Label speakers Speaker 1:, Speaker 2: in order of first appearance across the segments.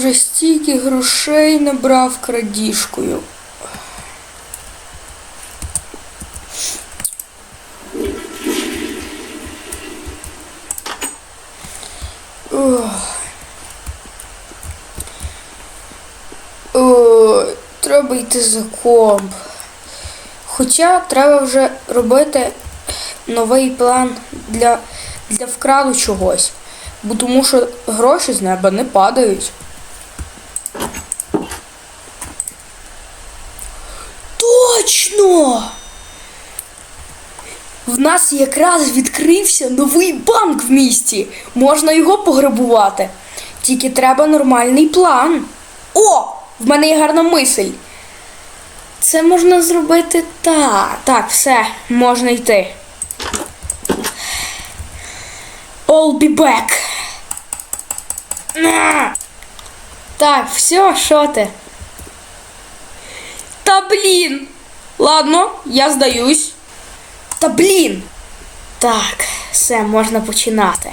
Speaker 1: вже стільки грошей набрав крадіжкою. О, треба йти за комп. Хоча треба вже робити новий план для, для вкраду чогось. Бо тому що гроші з неба не падають. Точно! В нас якраз відкрився новий банк в місті. Можна його пограбувати. Тільки треба нормальний план. О! В мене є гарна мисль. Це можна зробити так. Так, все, можна йти. I'll be back. Так, все, що ти? Та блін. Ладно, я здаюсь. Та блін. Так, все, можна починати.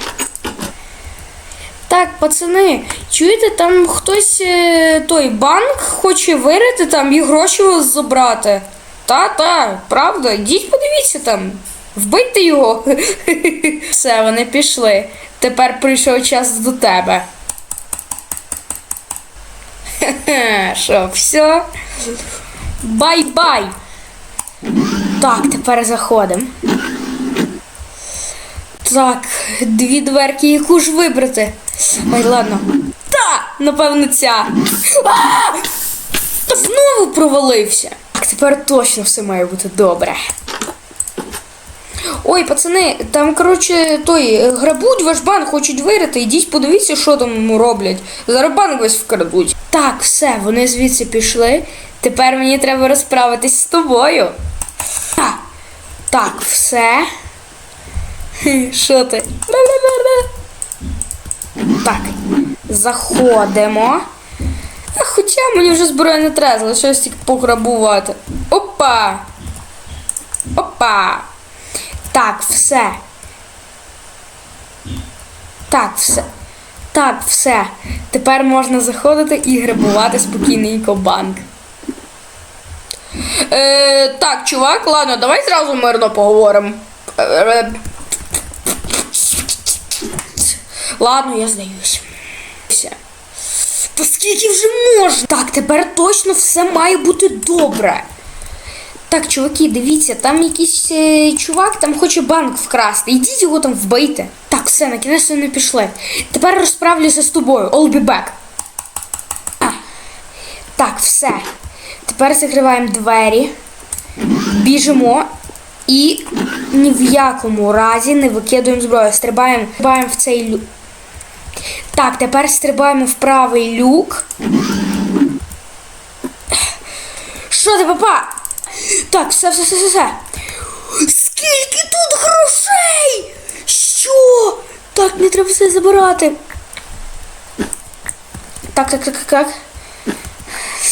Speaker 1: Так, пацани, чуєте, там хтось е, той банк хоче вирити там і гроші забрати. Та, та, правда, йдіть подивіться там. Вбийте його. Все, вони пішли. Тепер прийшов час до тебе. Що, все? Бай-бай! Так, тепер заходимо. Так, дві дверки, яку ж вибрати? Ой, ладно. Та, напевно, ця. А! Знову провалився. Так, тепер точно все має бути добре. Ой, пацани, там, коротше, той грабуть ваш банк, хочуть вирити. Ідіть подивіться, що там роблять. Зараз банк весь вкрадуть. Так, все, вони звідси пішли. Тепер мені треба розправитись з тобою. Так, все. Що ти? Так, заходимо. А хоча мені вже зброї не треба, залишилось тільки пограбувати. Опа! Опа! Так, все. Так, все. Так, все. Тепер можна заходити і грабувати спокійненько банк. Е, так, чувак, ладно, давай зразу мирно поговоримо. Е, е, Ладно, я здаюсь. Все. Та скільки вже можна? Так, тепер точно все має бути добре. Так, чуваки, дивіться, там якийсь е, чувак там хоче банк вкрасти. Ідіть його там вбийте. Так, все, на кінець не пішли. Тепер розправлюся з тобою. I'll be back. А. Так, все. Тепер закриваємо двері, біжимо і ні в якому разі не викидуємо зброю. Стрибаємо, стрибаємо в цей люк. Так, тепер стрибаємо в правий люк. Що ти, папа? Так, все, все, все, все, все. Скільки тут грошей? Що? Так, не треба все забирати. Так, так, так, так, так.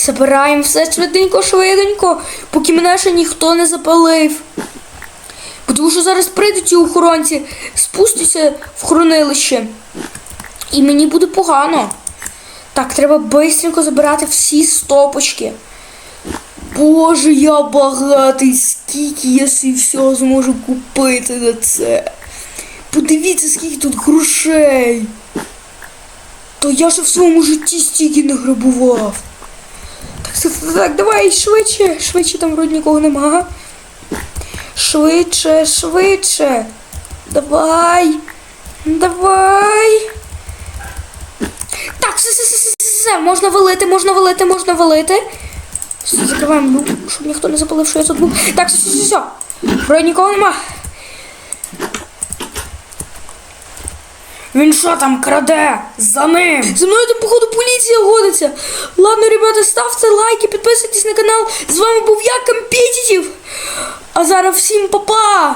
Speaker 1: Забираємо все швиденько, швиденько, поки мене ще ніхто не запалив. Бо Тому що зараз прийдуть ці охоронці, спустяться в хранилище. І мені буде погано. Так, треба бистренько забирати всі стопочки. Боже, я багатий, скільки я собі всього зможу купити на це. Подивіться, скільки тут грошей. То я ж в своєму житті стільки не грабував. Так, давай швидше, швидше там вроді нікого нема. Швидше, швидше. Давай. Давай. Так, все, все, все, все, все, можна валити, можна валити, можна валити. Закриваємо люк, щоб ніхто не запалив, що я тут був. Так, все, все, все, все. Вроді нікого нема. Він що там краде? За ним! За мною там, походу, поліція годиться. Ладно, ребята, ставте лайки, підписуйтесь на канал. З вами був я, Компетітів. А зараз всім па-па!